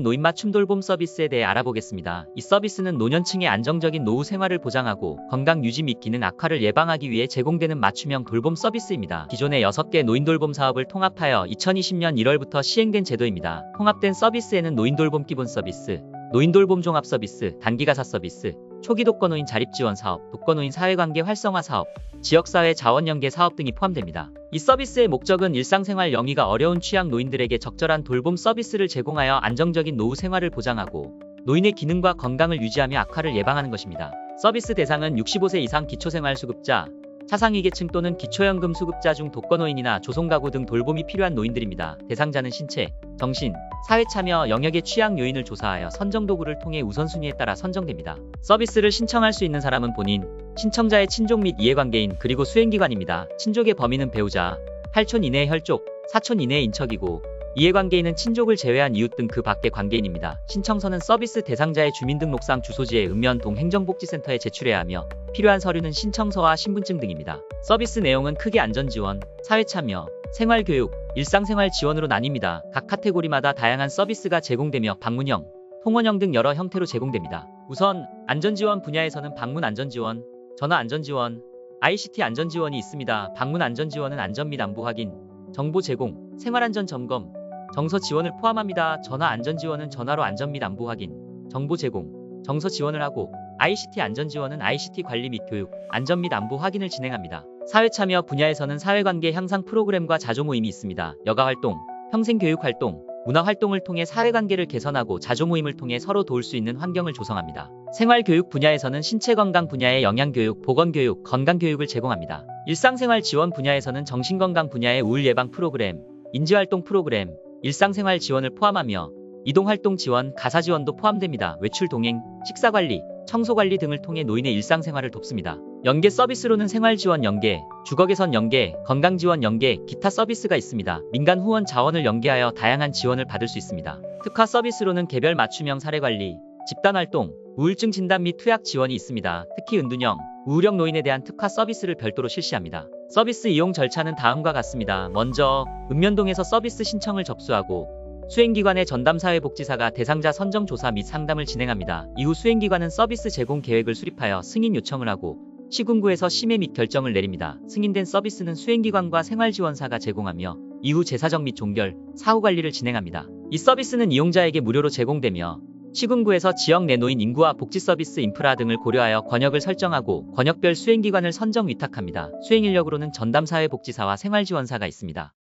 노인 맞춤 돌봄 서비스에 대해 알아보겠습니다. 이 서비스는 노년층의 안정적인 노후 생활을 보장하고 건강 유지 및 기능 악화를 예방하기 위해 제공되는 맞춤형 돌봄 서비스입니다. 기존의 6개 노인 돌봄 사업을 통합하여 2020년 1월부터 시행된 제도입니다. 통합된 서비스에는 노인 돌봄 기본 서비스, 노인 돌봄 종합 서비스, 단기가사 서비스, 초기 독거노인 자립 지원 사업, 독거노인 사회관계 활성화 사업, 지역사회 자원 연계 사업 등이 포함됩니다. 이 서비스의 목적은 일상생활 영위가 어려운 취약 노인들에게 적절한 돌봄 서비스를 제공하여 안정적인 노후 생활을 보장하고 노인의 기능과 건강을 유지하며 악화를 예방하는 것입니다. 서비스 대상은 65세 이상 기초생활수급자, 차상위계층 또는 기초연금 수급자 중 독거노인이나 조성가구 등 돌봄이 필요한 노인들입니다. 대상자는 신체, 정신, 사회 참여 영역의 취약 요인을 조사하여 선정 도구를 통해 우선순위에 따라 선정됩니다. 서비스를 신청할 수 있는 사람은 본인, 신청자의 친족 및 이해관계인 그리고 수행기관입니다. 친족의 범위는 배우자, 8촌 이내의 혈족, 4촌 이내의 인척이고 이해관계인은 친족을 제외한 이웃 등 그 밖의 관계인입니다. 신청서는 서비스 대상자의 주민등록상 주소지의 읍면동 행정복지센터에 제출해야 하며 필요한 서류는 신청서와 신분증 등입니다. 서비스 내용은 크게 안전지원, 사회참여, 생활교육, 일상생활 지원으로 나뉩니다. 각 카테고리마다 다양한 서비스가 제공되며 방문형, 통원형 등 여러 형태로 제공됩니다. 우선 안전지원 분야에서는 방문 안전지원, 전화 안전지원, ICT 안전지원이 있습니다. 방문 안전지원은 안전 및 안부 확인, 정보 제공, 생활안전 점검, 정서 지원을 포함합니다. 전화 안전 지원은 전화로 안전 및 안부 확인, 정보 제공, 정서 지원을 하고 ICT 안전 지원은 ICT 관리 및 교육, 안전 및 안부 확인을 진행합니다. 사회 참여 분야에서는 사회관계 향상 프로그램과 자조 모임이 있습니다. 여가 활동, 평생 교육 활동, 문화 활동을 통해 사회관계를 개선하고 자조 모임을 통해 서로 도울 수 있는 환경을 조성합니다. 생활교육 분야에서는 신체건강 분야의 영양교육, 보건교육, 건강교육을 제공합니다. 일상생활 지원 분야에서는 정신건강 분야의 우울 예방 프로그램, 인지활동 프로그램, 일상생활 지원을 포함하며 이동활동 지원, 가사 지원도 포함됩니다. 외출 동행, 식사관리, 청소관리 등을 통해 노인의 일상생활을 돕습니다. 연계 서비스로는 생활지원 연계, 주거개선 연계, 건강지원 연계, 기타 서비스가 있습니다. 민간 후원 자원을 연계하여 다양한 지원을 받을 수 있습니다. 특화 서비스로는 개별 맞춤형 사례관리, 집단활동, 우울증 진단 및 투약 지원이 있습니다. 특히 은둔형, 우울형 노인에 대한 특화 서비스를 별도로 실시합니다. 서비스 이용 절차는 다음과 같습니다. 먼저 읍면동에서 서비스 신청을 접수하고 수행기관의 전담사회복지사가 대상자 선정 조사 및 상담을 진행합니다. 이후 수행기관은 서비스 제공 계획을 수립하여 승인 요청을 하고 시군구에서 심의 및 결정을 내립니다. 승인된 서비스는 수행기관과 생활지원사가 제공하며 이후 제사적 및 종결, 사후 관리를 진행합니다. 이 서비스는 이용자에게 무료로 제공되며 시군구에서 지역 내 노인 인구와 복지 서비스 인프라 등을 고려하여 권역을 설정하고 권역별 수행기관을 선정 위탁합니다. 수행 인력으로는 전담사회복지사와 생활지원사가 있습니다.